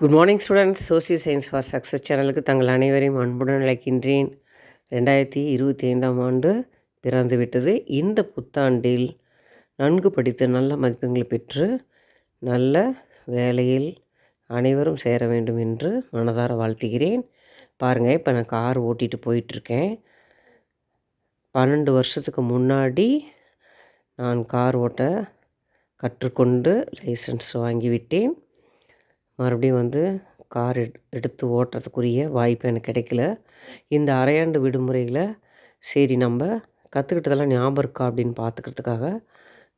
Good morning students social science for success சேனலுக்கு தங்கள் அனைவரையும் அன்புடன் அழைக்கின்றேன். ரெண்டாயிரத்தி இருபத்தி ஐந்தாம் ஆண்டு பிறந்து விட்டது. இந்த புத்தாண்டில் நன்கு படித்து நல்ல மதிப்பெண்களை பெற்று நல்ல வேலையில் அனைவரும் சேர வேண்டும் என்று மனதார வாழ்த்துகிறேன். பாருங்கள் இப்போ நான் கார் ஓட்டிகிட்டு போயிட்டுருக்கேன். பன்னெண்டு வருஷத்துக்கு முன்னாடி நான் கார் ஓட்ட கற்றுக்கொண்டு லைசன்ஸ் வாங்கிவிட்டேன். மறுபடியும் வந்து கார் எடுத்து ஓட்டுறதுக்குரிய வாய்ப்பு எனக்கு கிடைக்கல. இந்த அரையாண்டு விடுமுறையில் சரி நம்ம கற்றுக்கிட்டதெல்லாம் ஞாபகம் இருக்கா அப்படின்னு பார்த்துக்கிறதுக்காக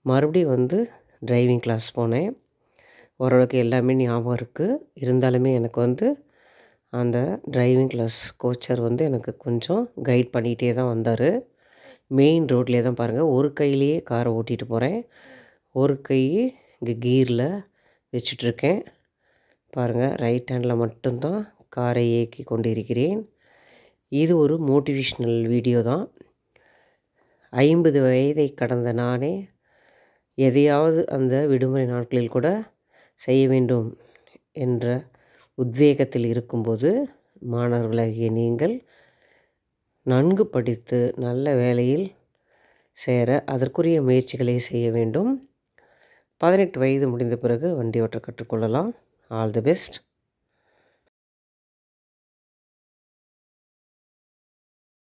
மறுபடியும் வந்து டிரைவிங் கிளாஸ் போனேன். ஓரளவுக்கு எல்லாமே ஞாபகம் இருக்குது இருந்தாலுமே எனக்கு வந்து அந்த டிரைவிங் கிளாஸ் கோச்சர் வந்து எனக்கு கொஞ்சம் கைட் பண்ணிகிட்டே தான் வந்தார். மெயின் ரோட்லேயே தான் பாருங்கள் ஒரு கையிலேயே காரை ஓட்டிகிட்டு போகிறேன் ஒரு கை இங்கே கீரில் வச்சிட்ருக்கேன் பாருங்கள் ரைட் ஹேண்டில் மட்டும்தான் காரை இயக்கி கொண்டு இருக்கிறேன் இது ஒரு மோட்டிவேஷ்னல் வீடியோ தான். ஐம்பது வயதை கடந்த நானே எதையாவது அந்த விடுமுறை நாட்களில் கூட செய்ய வேண்டும் என்ற உத்வேகத்தில் இருக்கும்போது மாணவர்களாகிய நீங்கள் நன்கு படித்து நல்ல வேலையில் சேர அதற்குரிய முயற்சிகளை செய்ய வேண்டும். பதினெட்டு வயது முடிந்த பிறகு வண்டி ஓட்ட கற்றுக்கொள்ளலாம். all the best.